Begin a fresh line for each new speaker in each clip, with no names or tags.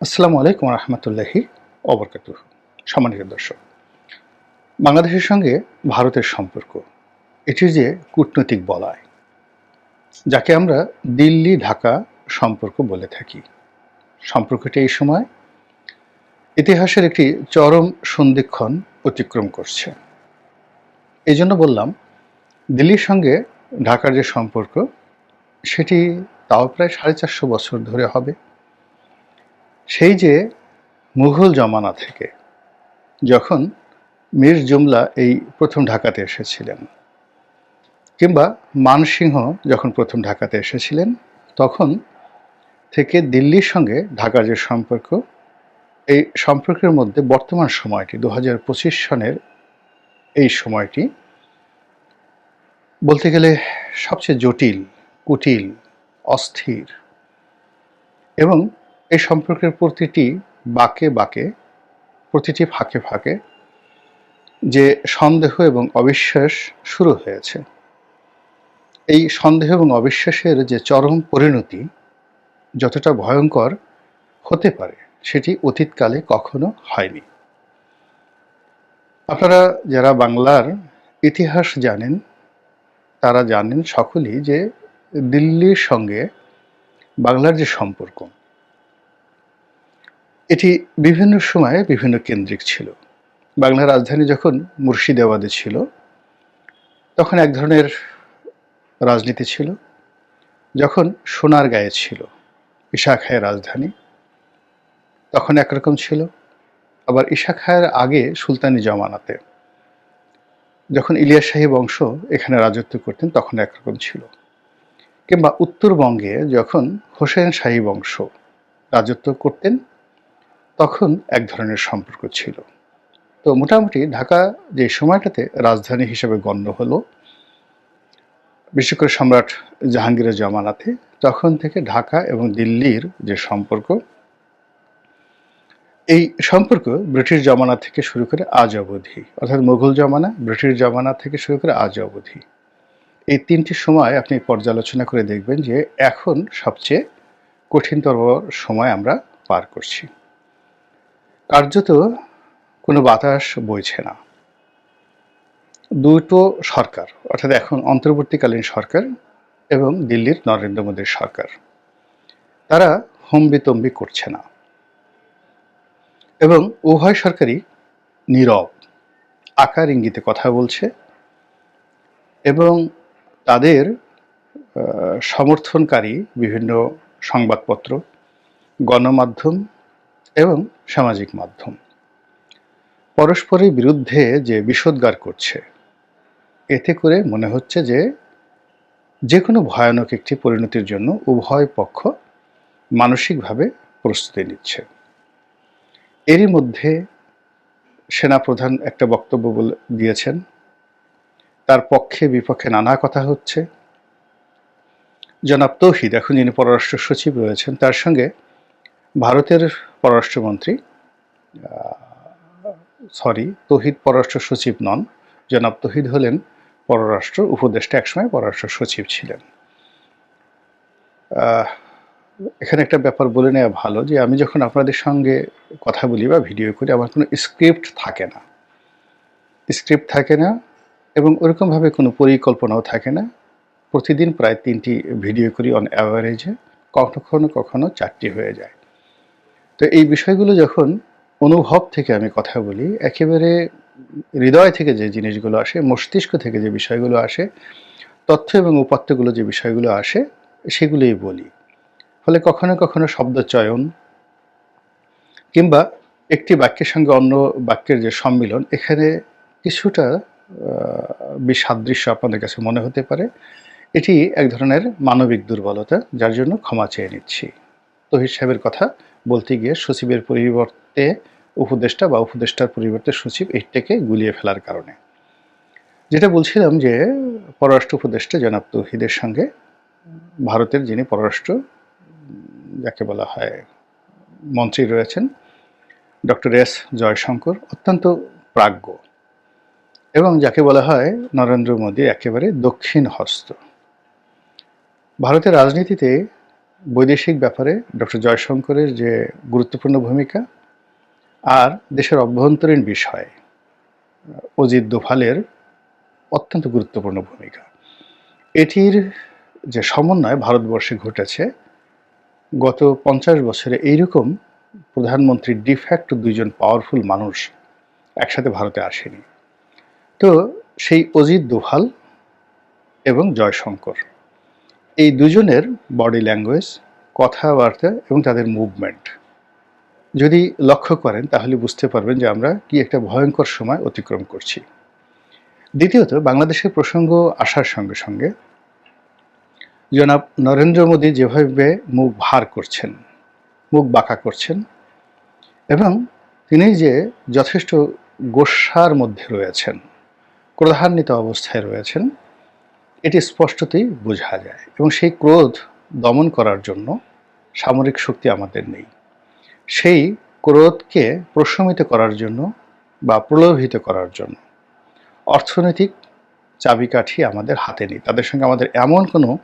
আসসালামু আলাইকুম রহমতুল্লাহি অবরকাত সম্মানিত দর্শক, বাংলাদেশের সঙ্গে ভারতের সম্পর্ক, এটি যে কূটনৈতিক বলয়, যাকে আমরা দিল্লি ঢাকা সম্পর্ক বলে থাকি। সম্পর্কটি এই সময় ইতিহাসের একটি চরম সন্ধিক্ষণ অতিক্রম করছে। এই জন্য বললাম, দিল্লির সঙ্গে ঢাকার যে সম্পর্ক, সেটি তাও প্রায় সাড়ে চারশো বছর ধরে হবে। সেই যে মুঘল জমানা থেকে যখন মীর জুমলা এই প্রথম ঢাকাতে এসেছিলেন কিংবা মানসিংহ যখন প্রথম ঢাকাতে এসেছিলেন, তখন থেকে দিল্লির সঙ্গে ঢাকার যে সম্পর্ক, এই সম্পর্কের মধ্যে বর্তমান সময়টি দু হাজার পঁচিশ সনের এই সময়টি বলতে গেলে সবচেয়ে জটিল, কুটিল, অস্থির এবং এই সম্পর্কের প্রতিটি বাকে বাকে প্রতিটি ফাঁকে ফাঁকে যে সন্দেহ এবং অবিশ্বাস শুরু হয়েছে। এই সন্দেহ এবং অবিশ্বাসের যে চরম পরিণতি যতটা ভয়ঙ্কর হতে পারে, সেটি অতীতকালে কখনো হয়নি। আপনারা যারা বাংলার ইতিহাস জানেন, তারা জানেন সকলেই যে দিল্লির সঙ্গে বাংলার যে সম্পর্ক এটি বিভিন্ন সময়ে বিভিন্ন কেন্দ্রিক ছিল। বাংলার রাজধানী যখন মুর্শিদাবাদে ছিল, তখন এক ধরনের রাজনীতি ছিল, যখন সোনার গায়ে ছিল ইশাখায়ের রাজধানী, তখন একরকম ছিল, আবার ইশাখায়ের আগে সুলতানি জমানাতে। যখন ইলিয়াস শাহী বংশ এখানে রাজত্ব করতেন, তখন একরকম ছিল। কিংবা উত্তরবঙ্গে যখন হোসেন শাহী বংশ রাজত্ব করতেন তখন এক ধরনের সম্পর্ক ছিল। তো মোটামুটি ঢাকা যে সময়টাতে রাজধানী হিসেবে গণ্য হলো, বিশেষ করে সম্রাট জাহাঙ্গীরের জমানাতে, তখন থেকে ঢাকা এবং দিল্লির যে সম্পর্ক, এই সম্পর্ক ব্রিটিশ জমানা থেকে শুরু করে আজ অবধি, অর্থাৎ মুঘল জমানা, ব্রিটিশ জমানা থেকে শুরু করে আজ অবধি। এই তিনটি সময় আপনি পর্যালোচনা করে দেখবেন যে এখন সবচেয়ে কঠিনতর সময় আমরা পার করছি। কার্যত কোনো বাতাস বইছে না। দুটো সরকার, অর্থাৎ এখন অন্তর্বর্তীকালীন সরকার এবং দিল্লির নরেন্দ্র মোদীর সরকার, তারা হম্বিতম্বি করছে না। এবং উভয় সরকারই নীরব, আকার ইঙ্গিতে কথা বলছে এবং তাদের সমর্থনকারী বিভিন্ন সংবাদপত্র, গণমাধ্যম এবং সামাজিক মাধ্যম। পরস্পরের বিরুদ্ধে যে বিষোদ্গার করছে, এতে করে মনে হচ্ছে যে যে কোনো ভয়ানক একটি পরিণতির জন্য উভয় পক্ষ মানসিকভাবে প্রস্তুতি নিচ্ছে। এরই মধ্যে সেনাপ্রধান একটা বক্তব্য বলে দিয়েছেন, তার পক্ষে বিপক্ষে নানা কথা হচ্ছে। জনাব তৌহিদ, এখন যিনি পররাষ্ট্র সচিব রয়েছেন, তার সঙ্গে ভারতের পররাষ্ট্রমন্ত্রী সরি তহিদ পররাষ্ট্র সচিব নন। জনাব তহিদ হলেন পররাষ্ট্র উপদেষ্টা, একসময় পররাষ্ট্র সচিব ছিলেন। এখানে একটা ব্যাপার বলে নেওয়া ভালো যে আমি যখন আপনাদের সঙ্গে কথা বলি বা ভিডিও করি, আমার কোনো স্ক্রিপ্ট থাকে না। স্ক্রিপ্ট থাকে না এবং ওরকমভাবে কোনো পরিকল্পনাও থাকে না। প্রতিদিন প্রায় তিনটি ভিডিও করি অন অ্যাভারেজে কখনো কখনো চারটি হয়ে যায়। তো এই বিষয়গুলো যখন অনুভব থেকে আমি কথা বলি, একেবারে হৃদয় থেকে যে জিনিসগুলো আসে, মস্তিষ্ক থেকে যে বিষয়গুলো আসে, তথ্য এবং উপাত্তগুলো যে বিষয়গুলো আসে, সেগুলোই বলি। ফলে কখনো কখনো শব্দ চয়ন কিংবা একটি বাক্যের সঙ্গে অন্য বাক্যের যে সম্মিলন, এখানে কিছুটা বিসাদৃশ্য আপনাদের কাছে মনে হতে পারে। এটি এক ধরনের মানবিক দুর্বলতা, যার জন্য ক্ষমা চেয়ে নিচ্ছি। তহিদ সাহেবের কথা বলতে গিয়ে সচিবের পরিবর্তে উপদেষ্টা বা উপদেষ্টার পরিবর্তে সচিব এইটাকে গুলিয়ে ফেলার কারণে। যেটা বলছিলাম যে পররাষ্ট্র উপদেষ্টা জনাব তৌহিদের সঙ্গে ভারতের যিনি পররাষ্ট্র, যাকে বলা হয় মন্ত্রী রয়েছেন, ডক্টর এস জয়শঙ্কর, অত্যন্ত প্রাজ্ঞ এবং যাকে বলা হয় নরেন্দ্র মোদী একেবারে দক্ষিণ হস্ত ভারতের রাজনীতিতে বৈদেশিক ব্যাপারে ডক্টর জয়শঙ্করের যে গুরুত্বপূর্ণ ভূমিকা আর দেশের অভ্যন্তরীণ বিষয়ে, অজিত দোভালের অত্যন্ত গুরুত্বপূর্ণ ভূমিকা। এটির যে সমন্বয় ভারতবর্ষে ঘটেছে, গত পঞ্চাশ বছরে এইরকম প্রধানমন্ত্রী ডিফ্যাক্ট দুইজন পাওয়ারফুল মানুষ একসাথে ভারতে আসেনি। তো সেই অজিত দোভাল এবং জয়শঙ্কর এই দুজনের বডি ল্যাঙ্গুয়েজ কথাবার্তা এবং তাদের মুভমেন্ট যদি লক্ষ্য করেন, তাহলে বুঝতে পারবেন যে আমরা কি একটা ভয়ঙ্কর সময় অতিক্রম করছি। দ্বিতীয়ত, বাংলাদেশের প্রসঙ্গ আসার সঙ্গে সঙ্গে জনাব নরেন্দ্র মোদী যেভাবে মুখ ভার করছেন, মুখ বাঁকা করছেন এবং তিনি যে যথেষ্ট গোস্বার মধ্যে রয়েছেন, ক্রোধান্বিত অবস্থায় রয়েছেন এটি স্পষ্টতই বোঝা যায় এবং সেই ক্রোধ দমন করার জন্য সামরিক শক্তি আমাদের নেই। সেই ক্রোধকে প্রশমিত করার জন্য বা প্রলোভিত করার জন্য অর্থনৈতিক চাবিকাঠি আমাদের হাতে নেই। তাদের সঙ্গে আমাদের এমন কোনো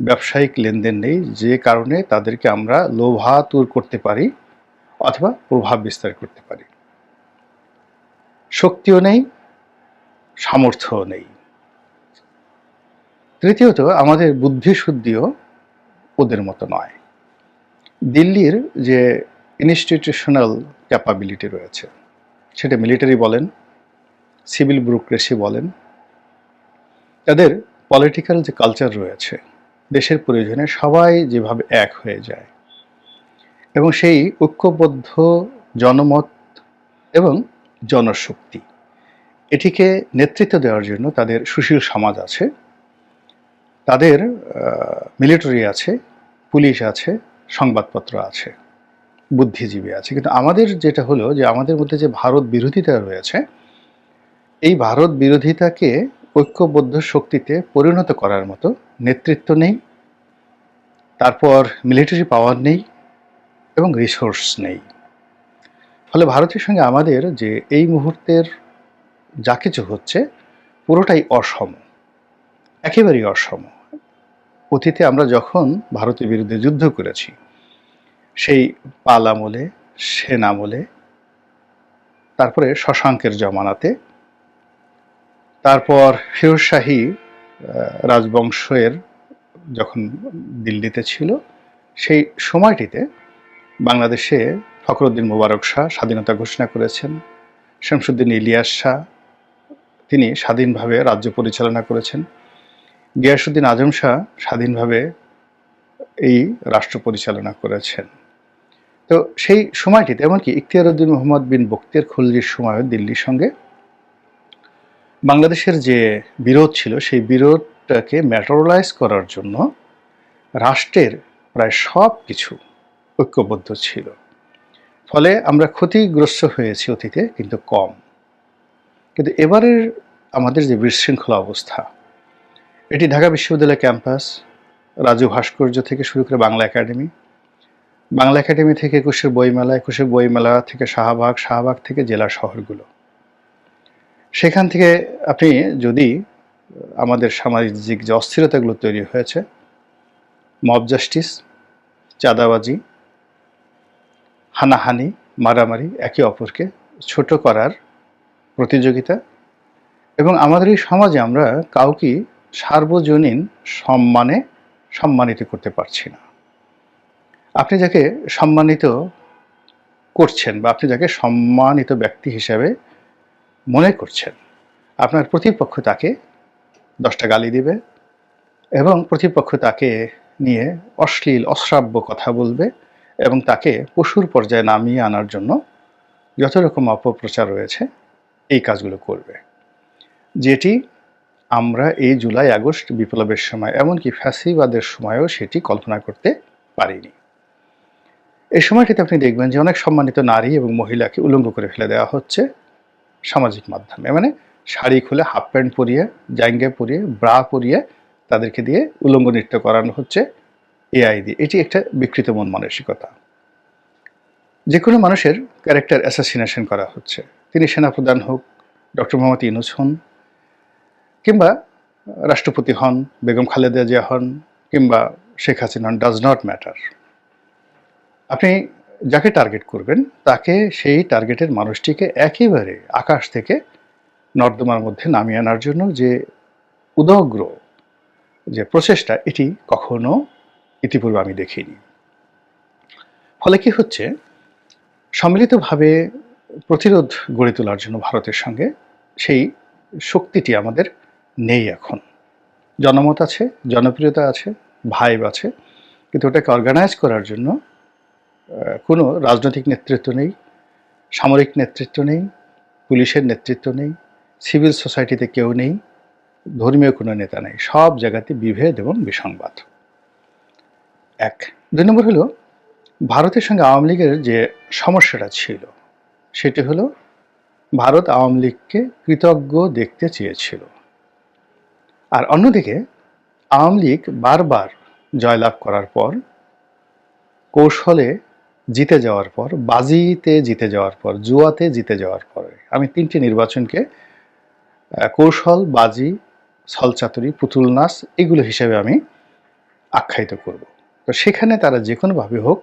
ব্যবসায়িক লেনদেন নেই যে কারণে তাদেরকে আমরা লোভাতুর করতে পারি অথবা প্রভাব বিস্তার করতে পারি। শক্তিও নেই, সামর্থ্যও নেই। তৃতীয়ত, আমাদের বুদ্ধিশুদ্ধিও ওদের মতো নয়। দিল্লির যে ইনস্টিটিউশনাল ক্যাপাবিলিটি রয়েছে, সেটা মিলিটারি বলেন সিভিল ব্যুরোক্রেসি বলেন, তাদের পলিটিক্যাল যে কালচার রয়েছে, দেশের প্রয়োজনে সবাই যেভাবে এক হয়ে যায় এবং সেই ঐক্যবদ্ধ জনমত এবং জনশক্তি, এটিকে নেতৃত্ব দেওয়ার জন্য তাদের সুশীল সমাজ আছে। তাদের মিলিটারি আছে, পুলিশ আছে, সংবাদপত্র আছে, বুদ্ধিজীবী আছে। কিন্তু আমাদের যেটা হলো যে, আমাদের মধ্যে যে ভারত বিরোধিতা রয়েছে, এই ভারত বিরোধিতাকে ঐক্যবদ্ধ শক্তিতে পরিণত করার মতো নেতৃত্ব নেই, তারপর মিলিটারি পাওয়ার নেই এবং রিসোর্স নেই। ফলে ভারতের সঙ্গে আমাদের যে এই মুহূর্তের যা কিছু হচ্ছে, পুরোটাই অসম, একেবারেই অসম। অতীতে আমরা যখন ভারতের বিরুদ্ধে যুদ্ধ করেছি, সেই পাল আমলে, সেন তারপরে শশাঙ্কের জমানাতে, তারপর ফিরোজশাহী রাজবংশের যখন দিল্লিতে ছিল, সেই সময়টিতে বাংলাদেশে ফখরুদ্দিন মুবারক শাহ স্বাধীনতা ঘোষণা করেছেন, শামসুদ্দিন ইলিয়াস শাহ, তিনি স্বাধীনভাবে রাজ্য পরিচালনা করেছেন। গিয়াসুদ্দিন আজম শাহ স্বাধীনভাবে এই রাষ্ট্র পরিচালনা করেছেন। তো সেই সময়টিতে, এমনকি ইখতিয়ার উদ্দিন মোহাম্মদ বিন বক্তিয়ার খুলজির সময় দিল্লির সঙ্গে বাংলাদেশের যে বিরোধ ছিল, সেই বিরোধটাকে ম্যাটারালাইজ করার জন্য রাষ্ট্রের প্রায় সব কিছু ঐক্যবদ্ধ ছিল। ফলে আমরা ক্ষতিগ্রস্ত হয়েছি অতীতে, কিন্তু কম। কিন্তু এবারের আমাদের যে বিশৃঙ্খলা অবস্থা এটি ঢাকা বিশ্ববিদ্যালয় ক্যাম্পাস, রাজু ভাস্কর্য থেকে শুরু করে বাংলা একাডেমি। বাংলা একাডেমি থেকে একুশের বইমেলা একুশের বইমেলা থেকে শাহবাগ শাহবাগ থেকে জেলা শহরগুলো। সেখান থেকে আপনি যদি আমাদের সামাজিক যে অস্থিরতাগুলো তৈরি হয়েছে, মব জাস্টিস, চাঁদাবাজি, হানাহানি, মারামারি একে অপরকে ছোট করার প্রতিযোগিতা এবং আমাদের এই সমাজে আমরা কাউকে সার্বজনীন সম্মানে সম্মানিত করতে পারছি না। আপনি যাকে সম্মানিত করছেন বা আপনি যাকে সম্মানিত ব্যক্তি হিসেবে মনে করছেন, আপনার প্রতিপক্ষ তাকে দশটা গালি দিবে এবং প্রতিপক্ষ তাকে নিয়ে অশ্লীল, অশ্রাব্য কথা বলবে এবং তাকে পশুর পর্যায়ে নামিয়ে আনার জন্য যত রকম অপপ্রচার রয়েছে, এই কাজগুলো করবে। যেটি আমরা এই জুলাই আগস্ট বিপ্লবের সময়, এমনকি ফ্যাসিবাদের সময়ও সেটি কল্পনা করতে পারিনি। এই সময়টিতে আপনি দেখবেন যে অনেক সম্মানিত নারী এবং মহিলাকে উলঙ্গ করে ফেলে দেওয়া হচ্ছে সামাজিক মাধ্যমে। মানে শাড়ি খুলে, হাফ প্যান্ট পরিয়ে জাঙ্গে পরিয়ে, ব্রা পরিয়ে তাদেরকে দিয়ে উলঙ্গ নৃত্য করানো হচ্ছে এআই দিয়ে। এটি একটা বিকৃত মন মানসিকতা। যে কোনো মানুষের ক্যারেক্টার অ্যাসাসিনেশন করা হচ্ছে। তিনি সেনাপ্রধান হোক, ডক্টর মোহাম্মদ ইনুস হন কিংবা রাষ্ট্রপতি হন, বেগম খালেদা জিয়া হন, কিংবা শেখ হাসিনা হন ডাজ নট ম্যাটার আপনি যাকে টার্গেট করবেন, তাকে সেই টার্গেটের মানুষটিকে একেবারে আকাশ থেকে নর্দমার মধ্যে নামিয়ে আনার জন্য যে উদগ্র, যে প্রচেষ্টা, এটি কখনো ইতিপূর্বে আমি দেখিনি। ফলে কি হচ্ছে? সম্মিলিতভাবে প্রতিরোধ গড়ে তোলার জন্য ভারতের সঙ্গে সেই শক্তিটি আমাদের নেই এখন। জনমত আছে, জনপ্রিয়তা আছে ভাইব আছে, কিন্তু ওটাকে অর্গানাইজ করার জন্য কোনো রাজনৈতিক নেতৃত্ব নেই, সামরিক নেতৃত্ব নেই, পুলিশের নেতৃত্ব নেই সিভিল সোসাইটিতে কেউ নেই, ধর্মীয় কোনো নেতা নেই, সব জায়গাতে বিভেদ এবং বিসংবাদ। এক। দুই নম্বর হলো, ভারতের সঙ্গে আওয়ামী লীগের যে সমস্যাটা ছিল, সেটি হলো, ভারত আওয়ামী লীগকে কৃতজ্ঞ দেখতে চেয়েছিল। আর অন্যদিকে, আওয়ামী লীগ বারবার জয়লাভ করার পর, কৌশলে জিতে যাওয়ার পর, বাজিতে জিতে যাওয়ার পর, জুয়াতে জিতে যাওয়ার পরে, আমি তিনটি নির্বাচনকে কৌশল, বাজি ছলচাতুরি পুতুল নাচ এগুলো হিসেবে আমি আখ্যায়িত করব। তো সেখানে তারা যে কোনোভাবে হোক,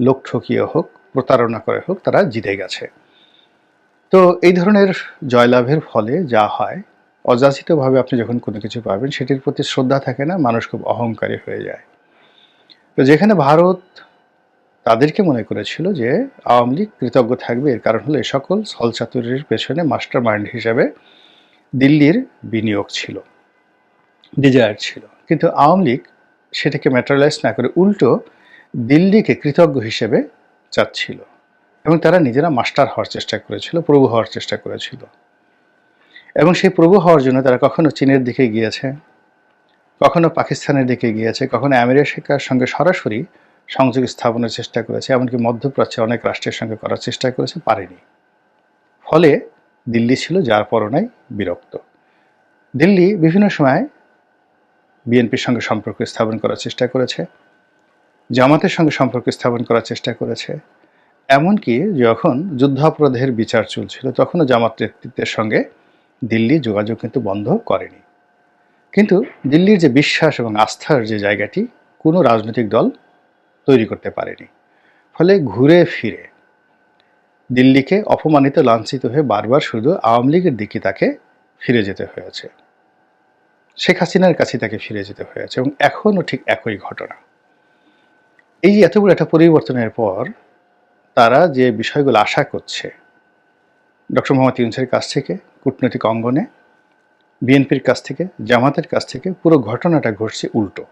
লোক ঠকিয়ে হোক, প্রতারণা করে হোক, তারা জিতে গেছে। তো এই ধরনের জয়লাভের ফলে যা হয় অযাচিতভাবে আপনি যখন কোনো কিছু পাবেন, সেটির প্রতি শ্রদ্ধা থাকে না, মানুষ খুব অহংকারী হয়ে যায়। তো যেখানে ভারত তাদেরকে মনে করেছিল যে আওয়ামী লীগ কৃতজ্ঞ থাকবে, এর কারণ হলো এ সকল ছলচাতুরির পেছনে মাস্টার মাইন্ড হিসাবে দিল্লির বিনিয়োগ ছিল, ডিজায়ার ছিল। কিন্তু আওয়ামী লীগ সেটাকে ম্যাটারালাইজ না করে উল্টো দিল্লিকে কৃতজ্ঞ হিসেবে চাচ্ছিল এবং তারা নিজেরা মাস্টার হওয়ার চেষ্টা করেছিল, প্রভু হওয়ার চেষ্টা করেছিল। এবং সেই প্রভু হওয়ার জন্য তারা কখনো চীনের দিকে গিয়েছে, কখনো পাকিস্তানের দিকে গিয়েছে, কখনো আমেরিকার সঙ্গে সরাসরি সংযোগ স্থাপনের চেষ্টা করেছে, এমনকি মধ্যপ্রাচ্যে অনেক রাষ্ট্রের সঙ্গে করার চেষ্টা করেছে, পারেনি। ফলে দিল্লি ছিল, যার পরনাই বিরক্ত। দিল্লি বিভিন্ন সময় বিএনপির সঙ্গে সম্পর্ক স্থাপন করার চেষ্টা করেছে, জামাতের সঙ্গে সম্পর্ক স্থাপন করার চেষ্টা করেছে, এমনকি যখন যুদ্ধাপরাধের বিচার চলছিল, তখনও জামাত নেতৃত্বের সঙ্গে দিল্লি যোগাযোগ কিন্তু বন্ধ করেনি। কিন্তু দিল্লির যে বিশ্বাস এবং আস্থার যে জায়গাটি, কোনো রাজনৈতিক দল তৈরি করতে পারেনি। ফলে ঘুরে ফিরে দিল্লিকে অপমানিত, লাঞ্ছিত হয়ে বারবার শুধু আওয়ামী লীগের দিকে তাকে ফিরে যেতে হয়েছে। শেখ হাসিনার কাছে তাকে ফিরে যেতে হয়েছে এবং এখনও ঠিক একই ঘটনা। এই যে এত বড় একটা পরিবর্তনের পর তারা যে বিষয়গুলো আশা করছে ডক্টর মোহাম্মদ ইউনুসের কাছ থেকে, কূটনৈতিক অঙ্গনে, বিএনপির কাছ থেকে, জামাতের কাছ থেকে পুরো ঘটনাটা ঘটছে উল্টো।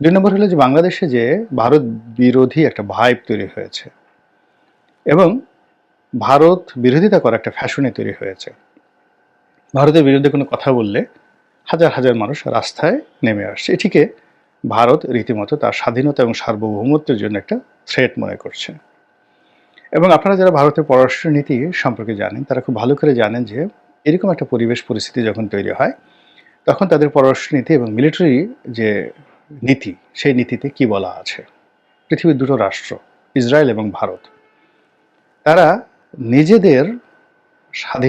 দুই নম্বর হলো যে বাংলাদেশে যে ভারত বিরোধী একটা ভাইব তৈরি হয়েছে এবং ভারত বিরোধিতা করা একটা ফ্যাশনে তৈরি হয়েছে। ভারতের বিরুদ্ধে কোনো কথা বললে হাজার হাজার মানুষ রাস্তায় নেমে আসছে। এটিকে ভারত রীতিমতো তার স্বাধীনতা এবং সার্বভৌমত্বের জন্য একটা থ্রেট মনে করছে। এবং আপনারা যারা ভারতের পররাষ্ট্র নীতি সম্পর্কে জানেন, তারা খুব ভালো করে জানেন যে এরকম একটা পরিবেশ পরিস্থিতি যখন তৈরি হয়, তখন তাদের পররাষ্ট্র নীতি এবং মিলিটারি যে নীতি, সেই নীতিতে কি বলা আছে? পৃথিবীর দুটো রাষ্ট্র, ইসরায়েল এবং ভারত। তারা নিজেদের স্বাধীন